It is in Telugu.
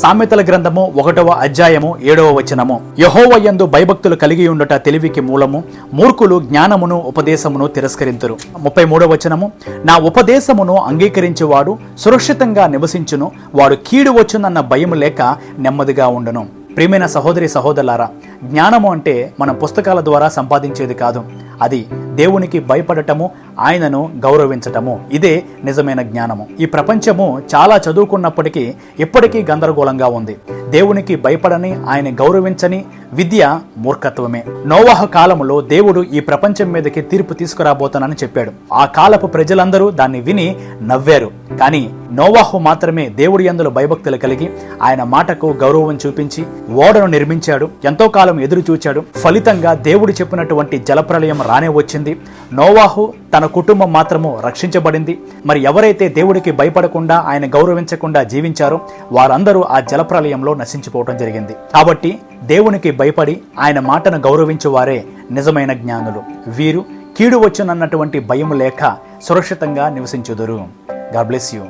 సామెతల గ్రంథము ఒకటవ అధ్యాయము ఏడవ వచనము. యహోవయందు భయభక్తులు కలిగి ఉండుట తెలివికి మూలము మూర్ఖులు జ్ఞానమును ఉపదేశమును తిరస్కరింతురు. ముప్పై మూడవ వచనము నా ఉపదేశమును అంగీకరించేవాడు సురక్షితంగా నివసించును వాడు కీడు వచ్చునన్న భయం లేక నెమ్మదిగా ఉండును. ప్రియమైన సహోదరి సహోదరులారా జ్ఞానము అంటే మన పుస్తకాల ద్వారా సంపాదించేది కాదు. అది దేవునికి భయపడటము ఆయనను గౌరవించటము. ఇదే నిజమైన జ్ఞానము. ఈ ప్రపంచము చాలా చదువుకున్నప్పటికీ ఇప్పటికీ గందరగోళంగా ఉంది. దేవునికి భయపడని ఆయన గౌరవించని విద్య మూర్ఖత్వమే. నోవాహ కాలములో దేవుడు ఈ ప్రపంచం మీదకి తీర్పు తీసుకురాబోతానని చెప్పాడు. ఆ కాలపు ప్రజలందరూ దాన్ని విని నవ్వారు. కానీ నోవాహు మాత్రమే దేవుడి అందులో భయభక్తులు కలిగి ఆయన మాటకు గౌరవం చూపించి ఓడను నిర్మించాడు. ఎంతో కాలం ఎదురు చూచాడు ఫలితంగా దేవుడు చెప్పినటువంటి జలప్రలయం రానే వచ్చింది. నోవాహు తన తన కుటుంబం మాత్రము రక్షించబడింది. మరి ఎవరైతే దేవుడికి భయపడకుండా ఆయన గౌరవించకుండా జీవించారో వారందరూ ఆ జలప్రలయంలో నశించిపోవడం జరిగింది. కాబట్టి దేవునికి భయపడి ఆయన మాటను గౌరవించువారే నిజమైన జ్ఞానులు. వీరు కీడు వచ్చునన్నటువంటి భయం లేక సురక్షితంగా నివసించుదురు. God bless you